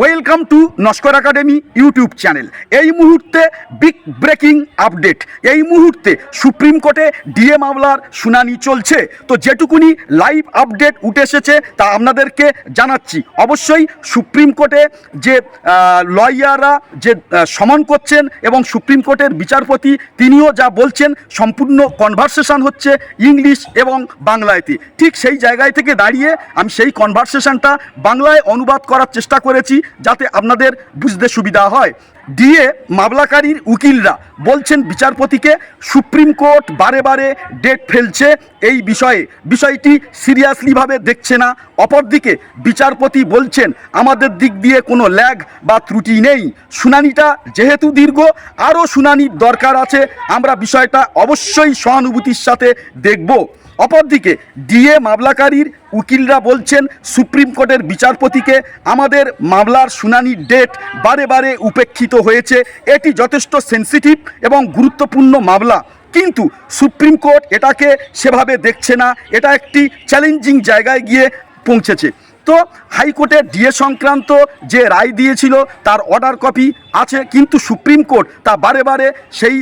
Welcome to Naskar academy YouTube channel এই মুহূর্তে big breaking update এই মুহূর্তে সুপ্রিম কোর্টে ডিএ মামলার শুনানি চলছে। তো যেটুকুনি লাইভ আপডেট উঠে এসেছে, তা আপনাদেরকে জানাচ্ছি। অবশ্যই সুপ্রিম কোর্টে যে লয়াররা যে সমান করছেন এবং সুপ্রিম কোর্টের বিচারপতি, তিনিও যা বলছেন, সম্পূর্ণ কনভারসেশন হচ্ছে ইংলিশ এবং বাংলায়তে ঠিক সেই জায়গায় থেকে দাঁড়িয়ে আমি সেই কনভারসেশনটা বাংলায় অনুবাদ করার চেষ্টা করেছি। যাতে আপনাদের বুঝতে সুবিধা হয়। ডিএ মামলাকারীর উকিলরা বলছেন, বিচারপতিকে সুপ্রিম কোর্ট বারে বারে ডেট ফেলছে এই বিষয়ে। বিষয়টি সিরিয়াসলিভাবে দেখছে না। অপরদিকে বিচারপতি বলছেন, আমাদের দিক দিয়ে কোনো ল্যাগ বা ত্রুটি নেই। শুনানিটা যেহেতু দীর্ঘ, আরও শুনানির দরকার আছে। আমরা বিষয়টা অবশ্যই সহানুভূতির সাথে দেখব। অপরদিকে ডিএ মামলাকারীর উকিলরা বলছেন সুপ্রিম কোর্টের বিচারপতিকে আমাদের মামলার শুনানির ডেট বারে বারে উপেক্ষিত হয়েছে। এটি যথেষ্ট সেন্সিটিভ এবং গুরুত্বপূর্ণ মামলা। কিন্তু সুপ্রিম কোর্ট এটাকে সেভাবে দেখছে না। এটা একটি চ্যালেঞ্জিং জায়গায় গিয়ে পৌঁছেছে। তো হাইকোর্টের ডিএ সংক্রান্ত যে রায় দিয়েছিল, তার অর্ডার কপি আছে। কিন্তু সুপ্রিম কোর্ট তা বারে বারে সেই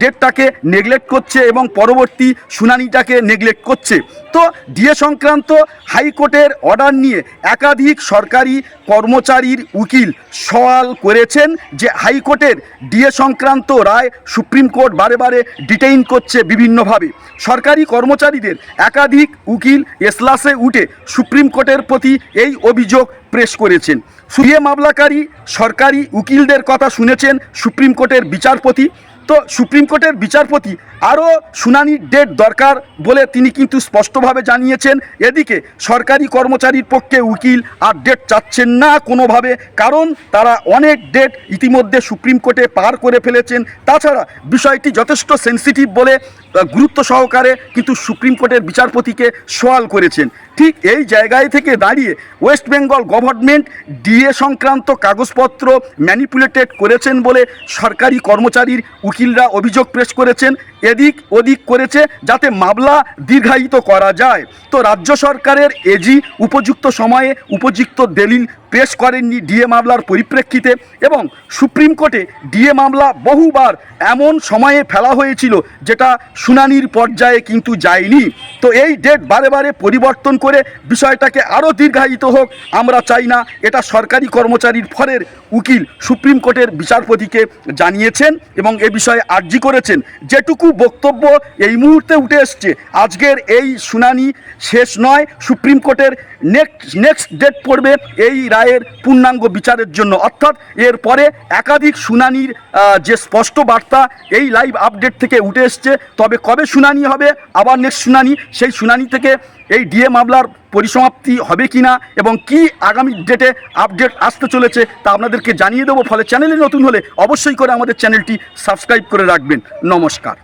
ডেটটাকে নেগলেক্ট করছে এবং পরবর্তী শুনানিটাকে নেগলেক্ট করছে। তো ডিএ সংক্রান্ত হাইকোর্টের অর্ডার নিয়ে একাধিক সরকারি কর্মচারীর উকিল সওয়াল করেছেন যে হাইকোর্টের ডিএ সংক্রান্ত রায় সুপ্রিম কোর্ট বারে বারে ডিটেইন করছে বিভিন্নভাবে। সরকারি কর্মচারীদের একাধিক উকিল এসলাসে উঠে সুপ্রিম কোর্টের প্রতি এই অভিযোগ প্রেস করেছেন। সুয়ে মামলাকারী সরকারি উকিলদের কথা শুনেছেন সুপ্রিম কোর্টের বিচারপতি। তো সুপ্রিম কোর্টের বিচারপতি আরও শুনানির ডেট দরকার বলে তিনি কিন্তু স্পষ্টভাবে জানিয়েছেন। এদিকে সরকারি কর্মচারীর পক্ষে উকিল আর ডেট চাচ্ছেন না কোনোভাবে, কারণ তারা অনেক ডেট ইতিমধ্যে সুপ্রিম কোর্টে পার করে ফেলেছেন। তাছাড়া বিষয়টি যথেষ্ট সেন্সিটিভ বলে গুরুত্ব সহকারে কিন্তু সুপ্রিম কোর্টের বিচারপতিকে সওয়াল করেছেন। ঠিক এই জায়গায় থেকে দাঁড়িয়ে ওয়েস্ট বেঙ্গল গভর্নমেন্ট ডিএ সংক্রান্ত কাগজপত্র ম্যানিপুলেটেড করেছেন বলে সরকারি কর্মচারীর উকিলরা অভিযোগ পেশ করেছেন। এদিক ওদিক করেছে যাতে মামলা দীর্ঘায়িত করা যায়। তো রাজ্য সরকারের এজি উপযুক্ত সময়ে উপযুক্ত দলিল পেশ করেননি ডিএ মামলার পরিপ্রেক্ষিতে এবং সুপ্রিম কোর্টে ডিএ মামলা বহুবার এমন সময়ে ফেলা হয়েছিল যেটা শুনানির পর্যায়ে কিন্তু যায়নি। তো এই ডেট বারে বারে পরিবর্তন করে বিষয়টাকে আরও দীর্ঘায়িত হোক, আমরা চাই না, এটা সরকারি কর্মচারীর ফরের উকিল সুপ্রিম কোর্টের বিচারপতিকে জানিয়েছেন এবং এ বিষয়ে আর্জি করেছেন। যেটুকু বক্তব্য এই মুহূর্তে উঠে এসছে, আজকের এই শুনানি শেষ নয়, সুপ্রিম কোর্টের নেক্সট নেক্সট ডেট পড়বে এই রায়ের পূর্ণাঙ্গ বিচারের জন্য। অর্থাৎ এরপরে একাধিক শুনানির যে স্পষ্ট বার্তা এই লাইভ আপডেট থেকে উঠে এসছে, তবে কবে শুনানি হবে, আবার নেক্সট শুনানি, সেই শুনানি থেকে এই ডিএ মামলার পরিসমাপ্তি হবে কি না এবং কি আগামী ডেটে আপডেট আসতে চলেছে তা আপনাদেরকে জানিয়ে দেবো, ফলে চ্যানেলে নতুন হলে অবশ্যই করে আমাদের চ্যানেলটি সাবস্ক্রাইব করে রাখবেন। নমস্কার।